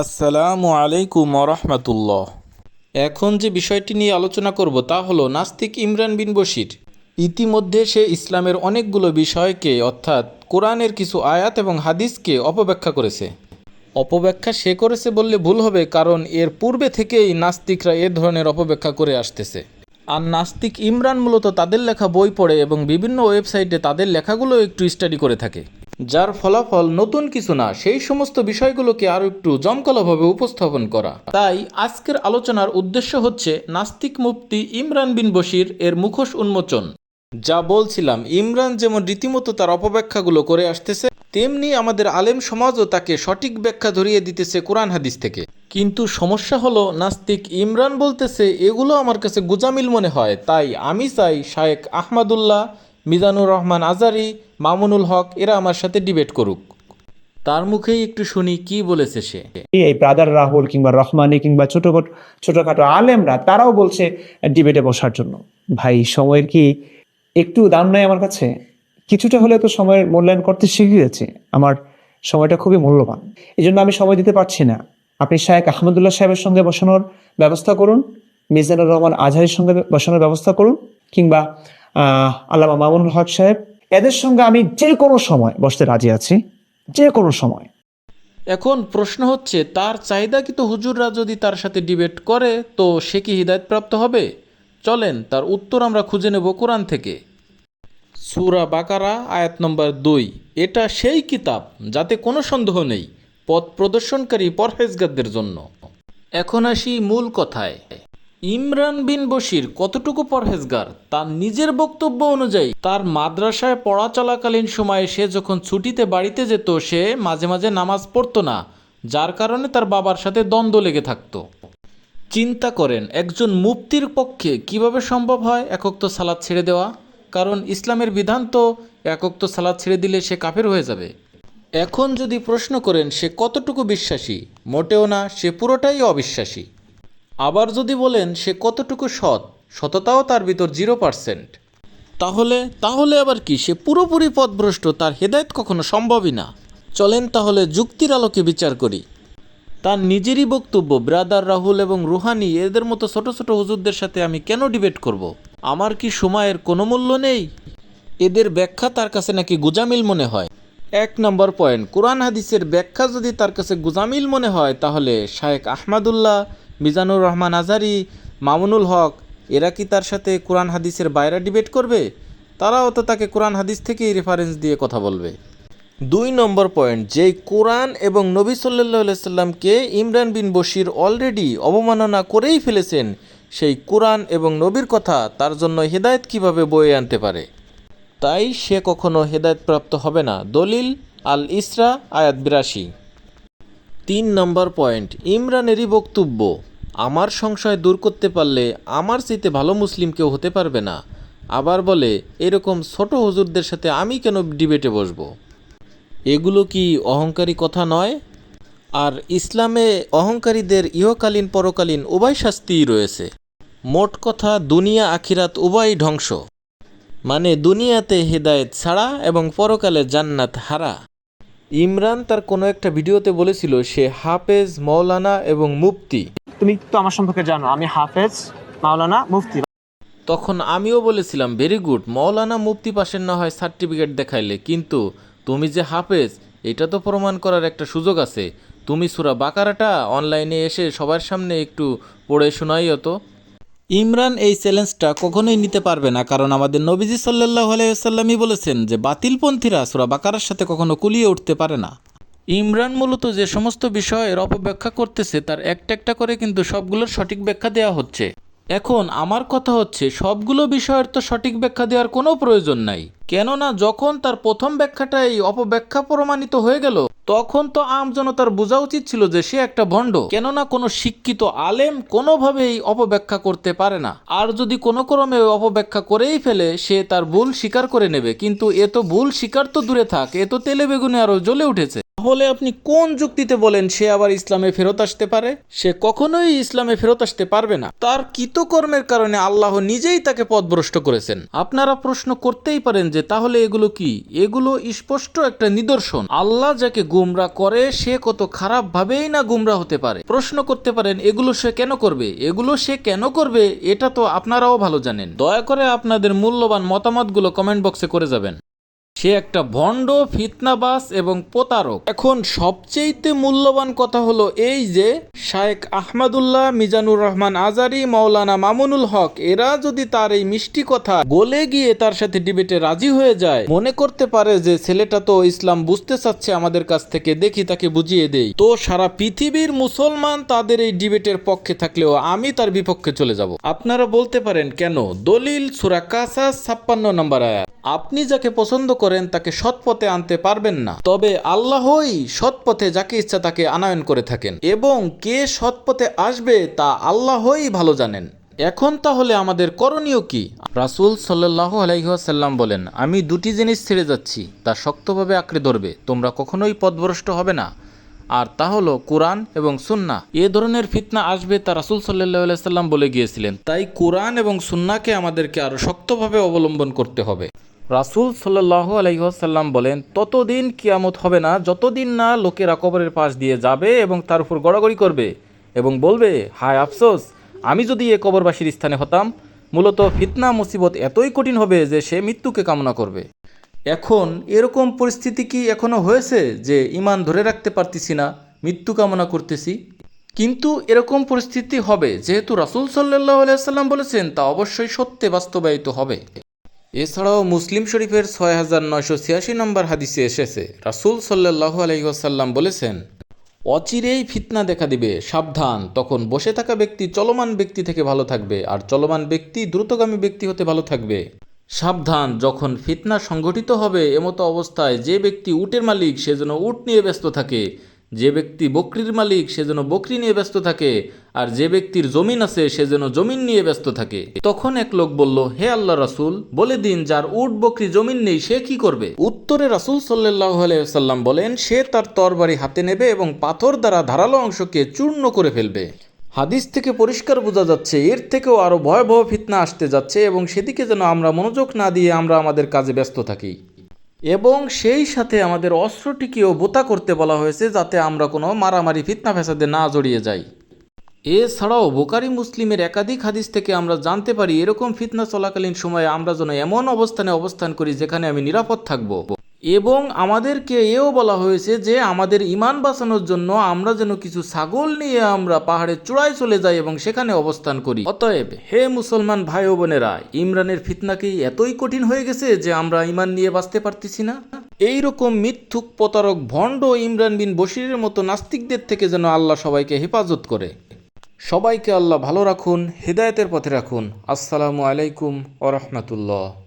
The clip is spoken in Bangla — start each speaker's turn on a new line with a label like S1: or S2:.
S1: আসসালামু আলাইকুম রহমতুল্লাহ। এখন যে বিষয়টি নিয়ে আলোচনা করব তা হলো নাস্তিক ইমরান বিন বশির। ইতিমধ্যে সে ইসলামের অনেকগুলো বিষয়কে, অর্থাৎ কোরআনের কিছু আয়াত এবং হাদিসকে অপব্যাখ্যা করেছে। অপব্যাখ্যা সে করেছে বললে ভুল হবে কারণ এর পূর্বে থেকেই নাস্তিকরা এ ধরনের অপব্যাখ্যা করে আসতেছে। আর নাস্তিক ইমরান মূলত তাদের লেখা বই পড়ে এবং বিভিন্ন ওয়েবসাইটে তাদের লেখাগুলো একটু স্টাডি করে থাকে। যার ফলাফল নতুন কিছু না, সেই সমস্ত বিষয়গুলোকে আরও একটু জমকালোভাবে উপস্থাপন করা। তাই আজকের আলোচনার উদ্দেশ্য হচ্ছে নাস্তিক মুফতি ইমরান বিন বশির এর মুখোশ উন্মোচন। যা বলছিলাম, ইমরান যেমন রীতিমতো তার অপব্যাখ্যাগুলো করে আসতেছে, তেমনি আমাদের আলেম সমাজও তাকে সঠিক ব্যাখ্যা ধরিয়ে দিতেছে কোরআন হাদিস থেকে। কিন্তু সমস্যা হলো, নাস্তিক ইমরান বলতেছে, এগুলো আমার কাছে গুজামিল মনে হয়, তাই আমি চাই শায়েক আহমাদুল্লাহ মিজানুর রহমান আজারি, মামুনুল হক, এরা আমার সাথে ডিবেট করুক। তার মুখেই একটু শুনি কি বলেছে সে।
S2: এই ব্রাদার রাহুল কিংবা রহমানি কিংবা ছোট ছোটখাটো আলেমরা, তারাও বলছে ডিবেটে বসার জন্য। ভাই, সময়ের কি একটু দাম নাই আমার কাছে? কিছুটা হলে তো সময়ের মূল্যায়ন করতে শিখে গেছে আমার সময়টা খুবই মূল্যবান। এই জন্য আমি সময় দিতে পারছি না। আপনি শায়েক আহমদুল্লাহ সাহেবের সঙ্গে বসানোর ব্যবস্থা করুন, মিজানুর রহমান আজহারের সঙ্গে বসানোর ব্যবস্থা করুন, কিংবা আল্লামা মামুনুল হক সাহেব, এদের সঙ্গে আমি যে কোনো সময় বসতে রাজি আছি, যে কোনো সময়।
S1: এখন প্রশ্ন হচ্ছে, তার চাহিদা কি তো হুজুররা যদি তার সাথে ডিবেট করে, তো সে কি হৃদায়তপ্রাপ্ত হবে? চলেন, তার উত্তর আমরা খুঁজে নেব কোরআন থেকে। সুরা বাকারা, আয়াত নম্বর দুই। এটা সেই কিতাব, যাতে কোনো সন্দেহ নেই, পথ প্রদর্শনকারী পরহেজগারদের জন্য। এখন আসি মূল কথায়। ইমরান বিন বশির কতটুকু পরহেজগার? তার নিজের বক্তব্য অনুযায়ী, তার মাদ্রাসায় পড়া চলাকালীন সময়ে সে যখন ছুটিতে বাড়িতে যেত, সে মাঝে মাঝে নামাজ পড়তো না, যার কারণে তার বাবার সাথে দ্বন্দ্ব লেগে থাকতো। চিন্তা করেন, একজন মুফতির পক্ষে কীভাবে সম্ভব হয় একক্ত সালাদ ছেড়ে দেওয়া? কারণ ইসলামের বিধান তো, একক তো সালাদ ছেড়ে দিলে সে কাফের হয়ে যাবে। এখন যদি প্রশ্ন করেন, সে কতটুকু বিশ্বাসী? মোটেও না, সে পুরোটাই অবিশ্বাসী। আবার যদি বলেন সে কতটুকু সৎ, সততাও তার ভিতর জিরো পার্সেন্ট তাহলে তাহলে আবার কি? সে পুরোপুরি পথভ্রষ্ট, তার হেদায়ত কখনো সম্ভবই না। চলেন তাহলে যুক্তির আলোকে বিচার করি। তার নিজেরই বক্তব্য, ব্রাদার রাহুল এবং রুহানি, এদের মতো ছোট ছোট হুজুরদের সাথে আমি কেন ডিবেট করব। আমার কি সময়ের কোনো মূল্য নেই? এদের ব্যাখ্যা তার কাছে নাকি গুজামিল মনে হয়? এক নম্বর পয়েন্ট, কোরআন হাদিসের ব্যাখ্যা যদি তার কাছে গুজামিল মনে হয়, তাহলে শায়েক আহমাদুল্লাহ মিজানুর রহমান আজারি, মামুনুল হক, এরা কি তার সাথে কোরআন হাদিসের বাইরে ডিবেট করবে? তারাও তো তাকে কোরআন হাদিস থেকেই রেফারেন্স দিয়ে কথা বলবে। দুই নম্বর পয়েন্ট যেই কোরআন এবং নবী সাল্লাহ সাল্লামকে ইমরান বিন বশির অলরেডি অবমাননা করেই ফেলেছেন, সেই কোরআন এবং নবীর কথা তার জন্য হেদায়েত কীভাবে বয়ে আনতে পারে? তাই সে কখনো হেদায়েতপ্রাপ্ত হবে না। দলিল আল ইসরা আয়াত বিরাশি। তিন নম্বর পয়েন্ট, ইমরানেরই বক্তব্য, আমার সংশয় দূর করতে পারলে আমার চাইতে ভালো মুসলিম কেউ হতে পারবে না। আবার বলে, এরকম ছোট হুজুরদের সাথে আমি কেন ডিবেটে বসবো? এগুলো কি অহংকারী কথা নয়? আর ইসলামে অহংকারীদের ইহকালীন পরকালীন উভয় শাস্তিই রয়েছে। মোট কথা, দুনিয়া, আখিরাত উভয় ধ্বংস। মানে দুনিয়াতে হেদায়েত ছাড়া এবং পরকালে জান্নাত হারা। ইমরান তার কোনো একটা ভিডিওতে বলেছিল সে হাফেজ মৌলানা এবং মুফতি।
S2: তুমি তো আমার সম্পর্কে জানো আমি হাফেজ মাওলানা মুফতি।
S1: তখন আমিও বলেছিলাম ভেরি গুড মৌলানা মুফতি পাশের না হয় সার্টিফিকেট দেখাইলে। কিন্তু তুমি যে হাফেজ এটা তো প্রমাণ করার একটা সুযোগ আছে। তুমি সুরা বাকারাটা অনলাইনে এসে সবার সামনে একটু পড়ে শোনাইও তো। ইমরান এই চ্যালেঞ্জটা কখনোই নিতে পারবে না, কারণ আমাদের নবীজি সাল্লাহ আলাইসাল্লামই বলেছেন যে বাতিলপন্থীরা সুরা বাকারার সাথে কখনো কুলিয়ে উঠতে পারে না। ইমরান মূলত যে সমস্ত বিষয়ের অপব্যাখ্যা করতেছে, তার একটা একটা করে কিন্তু সবগুলোর সঠিক ব্যাখ্যা দেওয়া হচ্ছে। এখন আমার কথা হচ্ছে, সবগুলো বিষয়ের তো সঠিক ব্যাখ্যা দেওয়ার কোনো প্রয়োজন নাই। কেননা যখন তার প্রথম ব্যাখ্যাটাই অপব্যাখ্যা প্রমাণিত হয়ে গেল, তখন তো আমজনতার বোঝা উচিত ছিল যে সে একটা ভণ্ড। কেননা কোনো শিক্ষিত আলেম কোনোভাবেই অপব্যাখ্যা করতে পারে না। আর যদি কোনো ক্রমে অপব্যাখ্যা করেই ফেলে, সে তার ভুল স্বীকার করে নেবে। কিন্তু এ তো ভুল স্বীকার তো দূরে থাক, এ তো তেলে বেগুনে আরও জ্বলে উঠেছে। তাহলে আপনি কোন যুক্তিতে বলেন সে আবার ইসলামে ফেরত আসতে পারে? সে কখনোই ইসলামে ফেরত আসতে পারবে না। তার কৃতকর্মের কারণে আল্লাহ নিজেই তাকে পথভ্রষ্ট করেছেন। আপনারা প্রশ্ন করতেই পারেন যে, তাহলে এগুলো কি? এগুলো স্পষ্ট একটা নিদর্শন। আল্লাহ যাকে গুমরা করে, সে কত খারাপ ভাবেই না গুমরা হতে পারে। প্রশ্ন করতে পারেন, এগুলো সে কেন করবে? এগুলো সে কেন করবে? এটা তো আপনারাও ভালো জানেন। দয়া করে আপনাদের মূল্যবান মতামতগুলো কমেন্ট বক্সে করে যাবেন। সে একটা ভণ্ড ফিতনাবাস এবং প্রতারক। এখন সবচেয়েতে মূল্যবান কথা হলো এই যে শায়েক আহমদুল্লাহ মিজানুর রহমান আজারি, মাওলানা মামুনুল হক, এরা যদি তার এই মিষ্টি কথা গলে গিয়ে তার সাথে ডিবেটে রাজি হয়ে যায়, মনে করতে পারে যে ছেলেটা তো ইসলাম বুঝতে চাচ্ছে আমাদের কাছ থেকে, দেখি তাকে বুঝিয়ে দেই। তো সারা পৃথিবীর মুসলমান তাদের এই ডিবেটের পক্ষে থাকলেও আমি তার বিপক্ষে চলে যাব। আপনারা বলতে পারেন কেন? দলিল সুরা কাসা ছাপ্পান্ন নম্বর আয়াত। আপনি যাকে পছন্দ করেন তাকে সৎ পথে আনতে পারবেন না। তবে আল্লাহই সৎ পথে যাকে ইচ্ছা তাকে আনায়ন করে থাকেন। এবং কে সৎ পথে আসবে তা আল্লাহই ভালো জানেন। এখন তাহলে আমাদের করণীয় কি? রাসূল সাল্লাহ আলাইসাল্লাম বলেন, আমি দুটি জিনিস ছেড়ে যাচ্ছি, তা শক্তভাবে আঁকড়ে ধরবে। তোমরা কখনোই পথভ্রষ্ট হবে না। আর তা হলো কোরআন এবং সুন্না এ ধরনের ফিতনা আসবে তা রাসুল সাল্লাহ সাল্লাম বলে গিয়েছিলেন। তাই কোরআন এবং সুন্নাকে আমাদেরকে আরও শক্তভাবে অবলম্বন করতে হবে। রাসুল সাল্লাহ আলহিহাসাল্লাম বলেন, ততদিন কিয়ামত হবে না, যতদিন না লোকেরা কবরের পাশ দিয়ে যাবে এবং তার উপর গড়াগড়ি করবে এবং বলবে, হায় আফসোস, আমি যদি এ কবরবাসীর স্থানে হতাম, মূলত ফিতনা, মুসিবত এতই কঠিন হবে যে সে মৃত্যুকে কামনা করবে। এখন এরকম পরিস্থিতি কি এখনও হয়েছে যে ইমান ধরে রাখতে পারতেছি না, মৃত্যু কামনা করতেছি? কিন্তু এরকম পরিস্থিতি হবে, যেহেতু রাসুল সাল্লাহ আলাইসাল্লাম বলেছেন, তা অবশ্যই সত্যে বাস্তবায়িত হবে। এছাড়াও মুসলিম শরীফের ছয় হাজার নয়শো ছিয়াশি নম্বর হাদিসে এসেছে। রাসুল সাল্লাহ আলহিহাসাল্লাম বলেছেন, অচিরেই ফিতনা দেখা দিবে, সাবধান, তখন বসে থাকা ব্যক্তি চলমান ব্যক্তি থেকে ভালো থাকবে, আর চলমান ব্যক্তি দ্রুতগামী ব্যক্তি হতে ভালো থাকবে। সাবধান, যখন ফিতনা সংগঠিত হবে, এমতো অবস্থায় যে ব্যক্তি উটের মালিক, সে যেন উট নিয়ে ব্যস্ত থাকে। যে ব্যক্তি বকরির মালিক, সে যেন বকরি নিয়ে ব্যস্ত থাকে, আর যে ব্যক্তির জমিন আছে, সে যেন জমিন নিয়ে ব্যস্ত থাকে। তখন এক লোক বলল, হে আল্লাহ রাসুল, বলে দিন, যার উট, বকরি, জমিন নেই, সে কি করবে? উত্তরে রাসুল সাল্লাহ সাল্লাম বলেন, সে তার তরবারি হাতে নেবে এবং পাথর দ্বারা ধারালো অংশকে চূর্ণ করে ফেলবে। হাদিস থেকে পরিষ্কার বোঝা যাচ্ছে, এর থেকেও আরও ভয়াবহ ফিতনা আসতে যাচ্ছে এবং সেদিকে যেন আমরা মনোযোগ না দিয়ে আমরা আমাদের কাজে ব্যস্ত থাকি। এবং সেই সাথে আমাদের অস্ত্রটিকেও বোতা করতে বলা হয়েছে যাতে আমরা কোনো মারামারি, ফিতনা ফেসাদে না জড়িয়ে যাই। এছাড়াও বোকারি মুসলিমের একাধিক হাদিস থেকে আমরা জানতে পারি এরকম ফিতনা চলাকালীন সময়ে আমরা যেন এমন অবস্থানে অবস্থান করি যেখানে আমি নিরাপদ থাকব। এবং আমাদেরকে এও বলা হয়েছে যে আমাদের ইমান বাঁচানোর জন্য আমরা যেন কিছু ছাগল নিয়ে আমরা পাহাড়ের চূড়ায় চলে যাই এবং সেখানে অবস্থান করি। অতএব, হে মুসলমান ভাই ও বোনেরা, ইমরানের ফিতনা কি এতই কঠিন হয়ে গেছে যে আমরা ইমান নিয়ে বাঁচতে পারতেছি না? এইরকম মিথ্যুক প্রতারক ভণ্ড ইমরান বিন বশিরের মতো নাস্তিকদের থেকে যেন আল্লাহ সবাইকে হেফাজত করে। সবাইকে আল্লাহ ভালো রাখুন, হেদায়তের পথে রাখুন। আসসালামু আলাইকুম ও রহমতুল্লাহ।